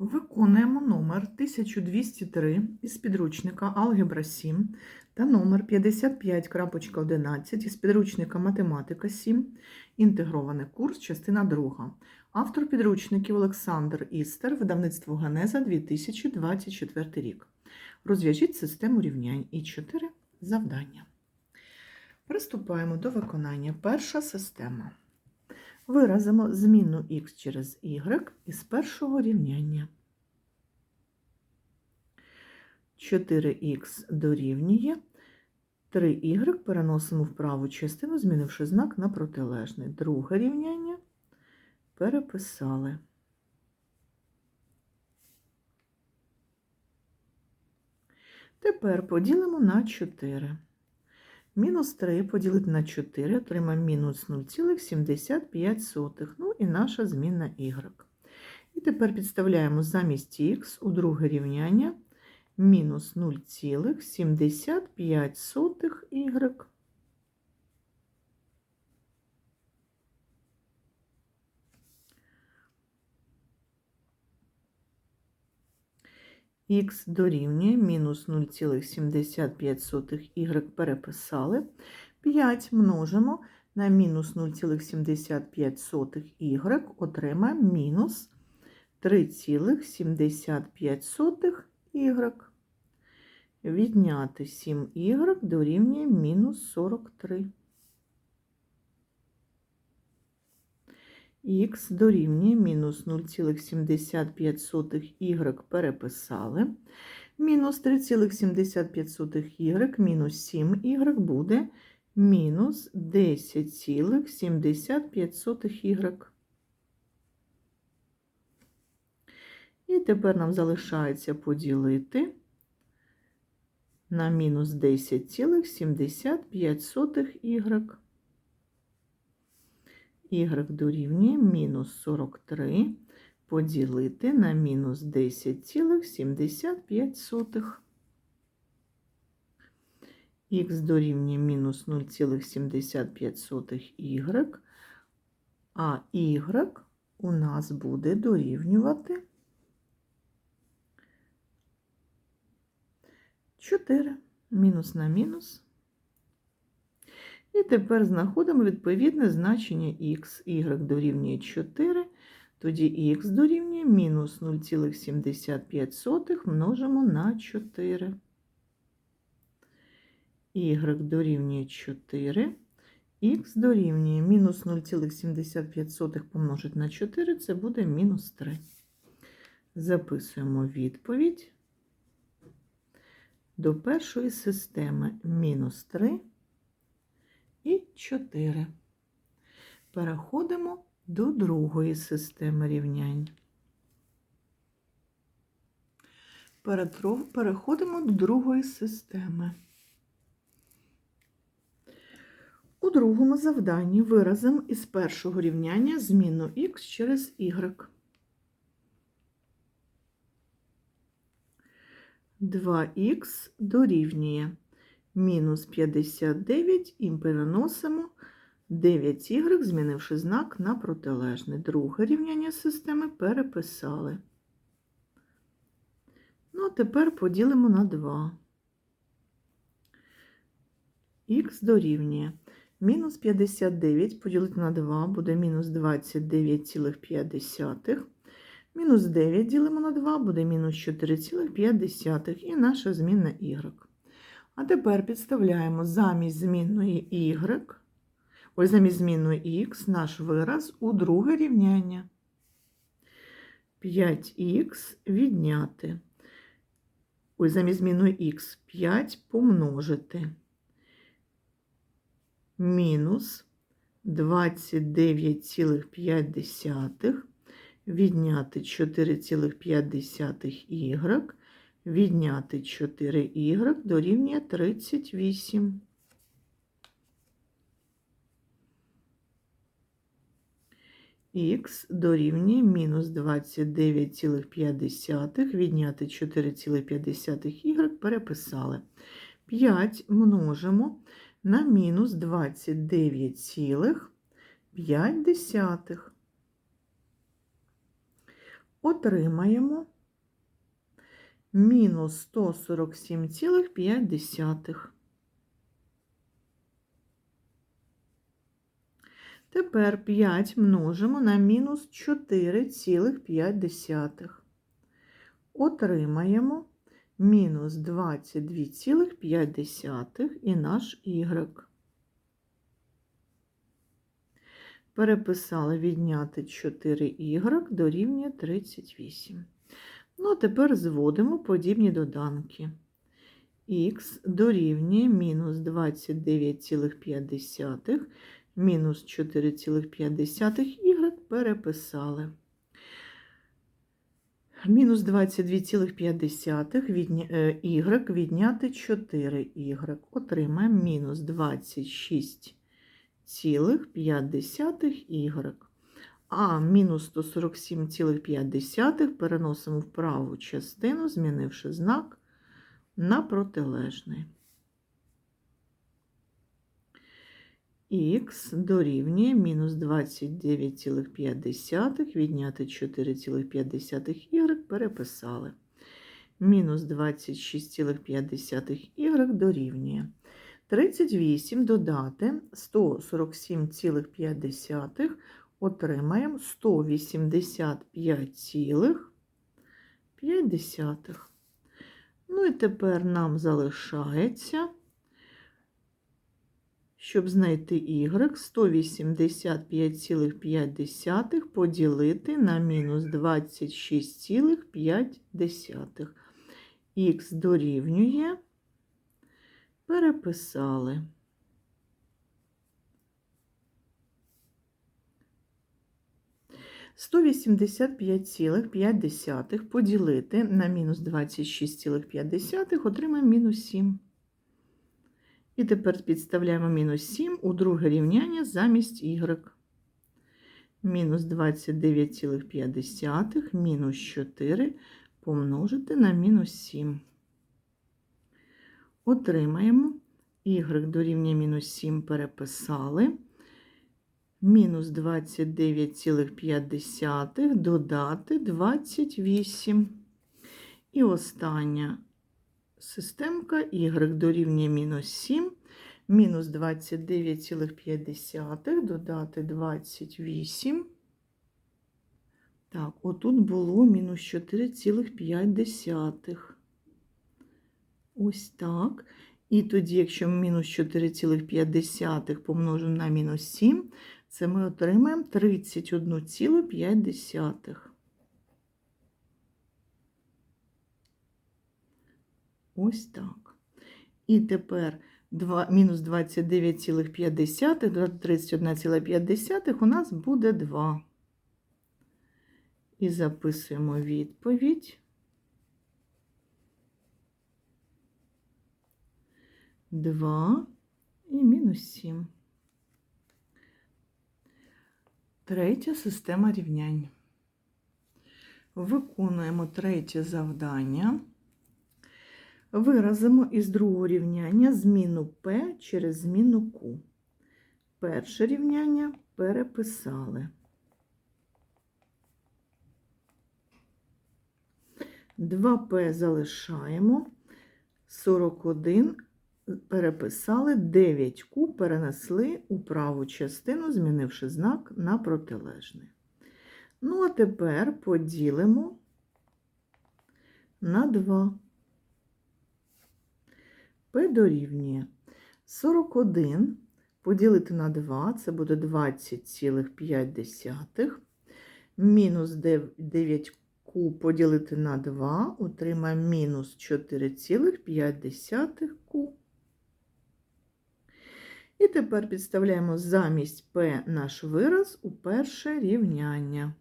Виконуємо номер 1203 із підручника Алгебра 7 та номер 55.11 із підручника Математика 7, інтегрований курс, частина 2. Автор підручників Олександр Істер, видавництво Генеза 2024 рік. Розв'яжіть систему рівнянь і 4 завдання. Приступаємо до виконання. Перша система. Виразимо змінну х через y із першого рівняння. 4х дорівнює 3y переносимо в праву частину, змінивши знак на протилежний. Друге рівняння переписали. Тепер поділимо на 4. Мінус 3 поділити на 4, отримаємо мінус 0,75. Ну і наша змінна y. І тепер підставляємо замість х у друге рівняння мінус 0,75y. Х дорівнює мінус 0,75y переписали. 5 множимо на мінус 0,75y, отримаємо мінус 3,75y. Відняти 7y дорівнює мінус 43. Х дорівнює мінус 0,75y переписали. Мінус 3,75y мінус 7y буде мінус 10,75y. І тепер нам залишається поділити на мінус 10,75y y дорівнює мінус 43 поділити на мінус 10,75. Х дорівнює мінус 0,75y, а y у нас буде дорівнювати 4 мінус на мінус. І тепер знаходимо відповідне значення х. y дорівнює 4, тоді х дорівнює мінус 0,75 множимо на 4. y дорівнює 4, х дорівнює мінус 0,75 помножити на 4, це буде мінус 3. Записуємо відповідь до першої системи мінус 3 і 4. Переходимо до другої системи рівнянь. Переходимо до другої системи. У другому завданні виразимо із першого рівняння зміну х через y. 2х дорівнює мінус 59 і переносимо 9y, змінивши знак на протилежний. Друге рівняння системи переписали. Ну, а тепер поділимо на 2. Х дорівнює. Мінус 59 поділити на 2 буде мінус 29,5. Мінус 9 ділимо на 2 буде мінус 4,5 і наша змінна y. А тепер підставляємо замість змінної y, ось замість змінної х наш вираз у друге рівняння. 5х відняти. Ось замість змінної х 5 помножити. Мінус 29,5 відняти 4,5y відняти 4y дорівнює 38. Х дорівнює мінус 29,5 відняти 4,5y переписали. 5 множимо на мінус 29,5. отримаємо мінус 147,5. Тепер 5 множимо на мінус 4,5. Отримаємо мінус 22,5 і наш y. Переписали відняти 4y дорівнює 38. Ну, а тепер зводимо подібні доданки. Х дорівнює мінус 29,5, мінус 4,5 y переписали. Мінус 22,5 відня... е, y відняти 4y. Отримаємо мінус 26,5y. А мінус 147,5 переносимо в праву частину, змінивши знак на протилежний. Х дорівнює мінус 29,5 відняти 4,5 y переписали. Мінус 26,5 y дорівнює. 38 додати 147,5 отримаємо 185,5. Ну і тепер нам залишається, щоб знайти y, 185,5 поділити на мінус 26,5. Х дорівнює, переписали. Сто вісімдесят п'ять цілих п'ять десятих поділити на мінус двадцять шість цілих п'ять десятих отримаємо мінус сім. І тепер підставляємо мінус 7 у друге рівняння замість y. Мінус 29,5 мінус 4 помножити на мінус 7. Отримаємо y дорівнює мінус 7 переписали. Мінус 29,5 додати 28. І остання системка y дорівнює мінус 7, мінус 29,5 додати 28. Так, отут було мінус 4,5. Ось так. І тоді, якщо мінус 4,5 помножимо на мінус 7, це ми отримаємо 31,5. Ось так. І тепер 2, мінус 29,5 до 31,5 у нас буде 2. І записуємо відповідь. 2 і мінус 7. Третя система рівнянь. Виконуємо третє завдання. Виразимо із другого рівняння зміну P через зміну Q. Перше рівняння переписали. Два П залишаємо. 41 переписали, 9Q перенесли у праву частину, змінивши знак на протилежний. Ну, а тепер поділимо на 2. P дорівнює 41 поділити на 2, це буде 20,5. Мінус 9q поділити на 2, отримаємо мінус 4,5q. І тепер підставляємо замість P наш вираз у перше рівняння.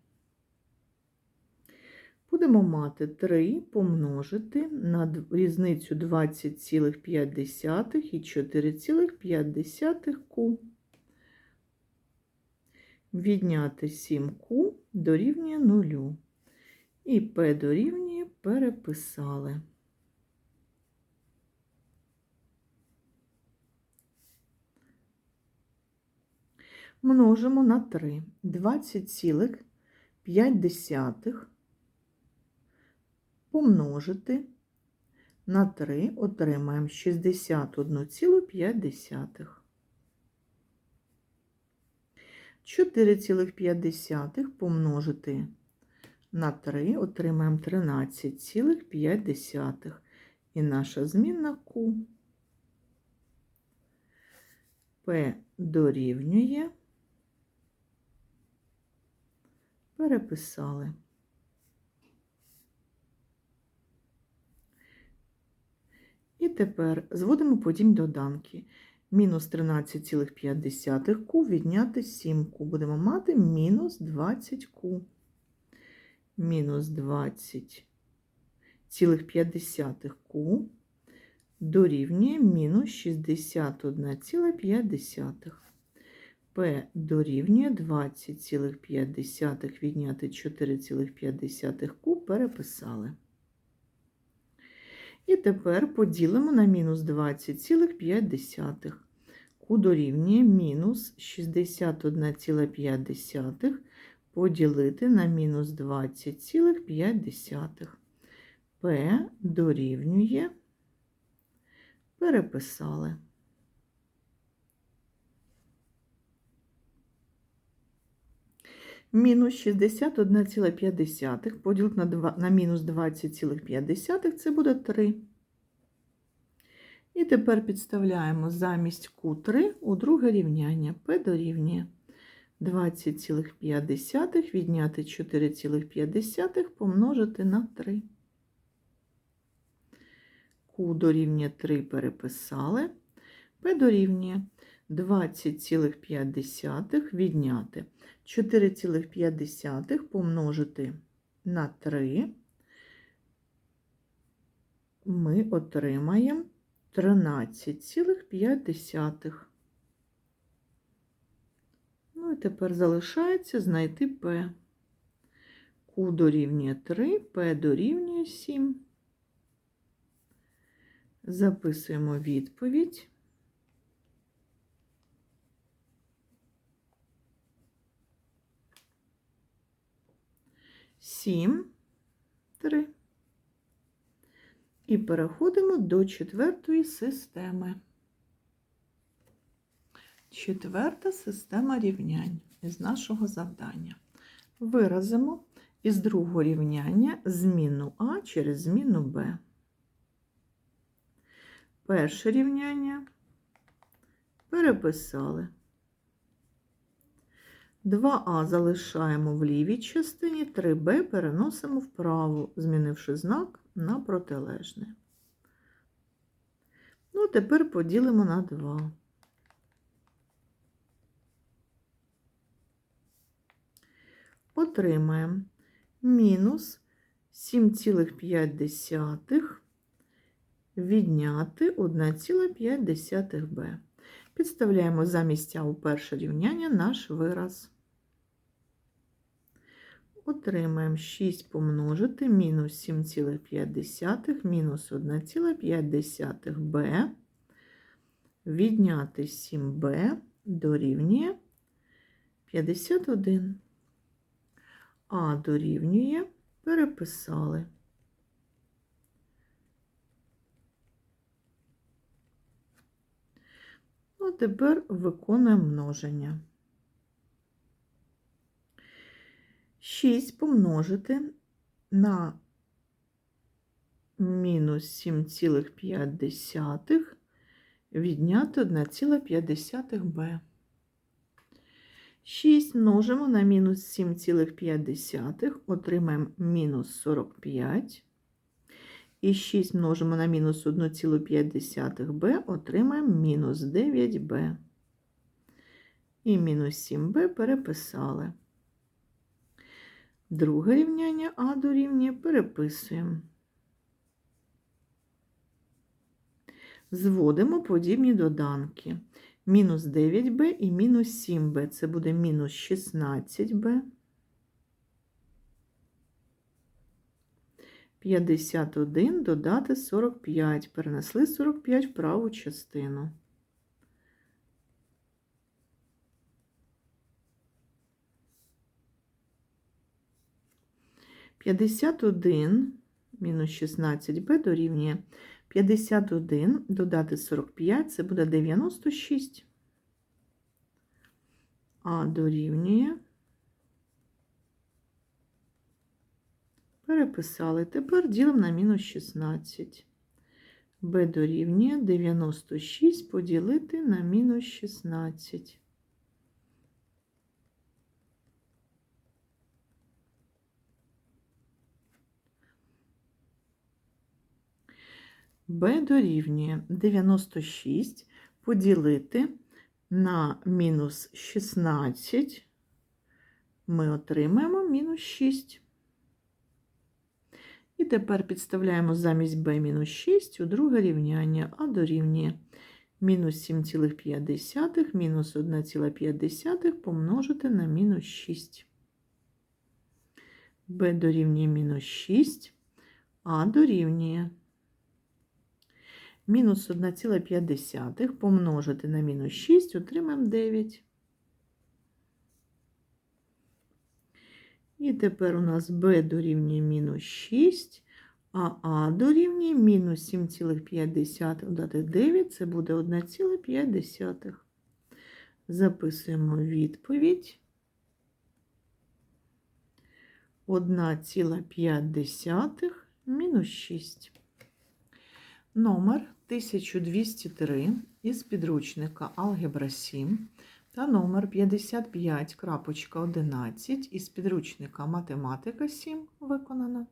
Будемо мати 3 помножити на різницю 20,5 і 4,5 q. Відняти 7q дорівнює 0. І p дорівнює переписали. Множимо на 3. 20,5 помножити на 3 отримаємо 61,5. 4,5 помножити на 3 отримаємо 13,5. І наша змінна Q P дорівнює. Переписали. І тепер зводимо подібні доданки. Мінус 13,5 ку відняти 7 ку. Будемо мати мінус 20 ку. Мінус 20,5 ку дорівнює мінус 61,5. П дорівнює 20,5 відняти 4,5 ку переписали. І тепер поділимо на мінус 20,5. Ку дорівнює мінус 61,5 поділити на мінус 20,5. П дорівнює. Переписали. Мінус 61,5 поділити на, 2, на мінус 20,5 це буде 3. І тепер підставляємо замість Q3 у друге рівняння. P дорівнює 20,5 відняти 4,5 помножити на 3. Q дорівнює 3 переписали. P дорівнює 20,5 відняти 4,5 помножити на 3. Ми отримаємо 13,5. Ну і тепер залишається знайти P. Q дорівнює 3, P дорівнює 7. Записуємо відповідь. Сім, три. І переходимо до четвертої системи. Четверта система рівнянь із нашого завдання. Виразимо із другого рівняння зміну А через зміну Б. Перше рівняння переписали. 2а залишаємо в лівій частині, 3b переносимо вправо, змінивши знак на протилежне. Ну, тепер поділимо на 2. Отримаємо мінус 7,5 відняти 1,5b. Підставляємо замість А у перше рівняння наш вираз. Отримаємо 6 помножити мінус 7,5 мінус 1,5b. Відняти 7b дорівнює 51. А дорівнює переписали. Тепер виконуємо множення. 6 помножити на мінус 7,5 відняти 1,5b. 6 множимо на мінус 7,5, отримаємо мінус 45. І 6 множимо на мінус 1,5b, отримаємо мінус 9b. І мінус 7b переписали. Друге рівняння А дорівнює переписуємо. Зводимо подібні доданки. Мінус 9b і мінус 7b. Це буде мінус 16b. 51 додати 45. Перенесли 45 в праву частину. П'ятдесят один мінус 16b дорівнює 51, додати 45, це буде 96. А дорівнює. Переписали. Тепер ділимо на мінус 16. b дорівнює 96 поділити на мінус 16. b дорівнює 96 поділити на мінус 16. Ми отримаємо мінус 6. І тепер підставляємо замість b мінус 6 у друге рівняння, а дорівнює мінус 7,5 мінус 1,5 помножити на мінус 6. b дорівнює мінус 6, а дорівнює мінус 1,5 помножити на мінус 6, отримаємо 9. І тепер у нас b дорівнює мінус 6, а а дорівнює мінус 7,5 додати 9, це буде 1,5. Записуємо відповідь. 1,5 мінус 6. Номер 1203 із підручника Алгебра 7 та номер 55.11 із підручника Математика 7 виконано.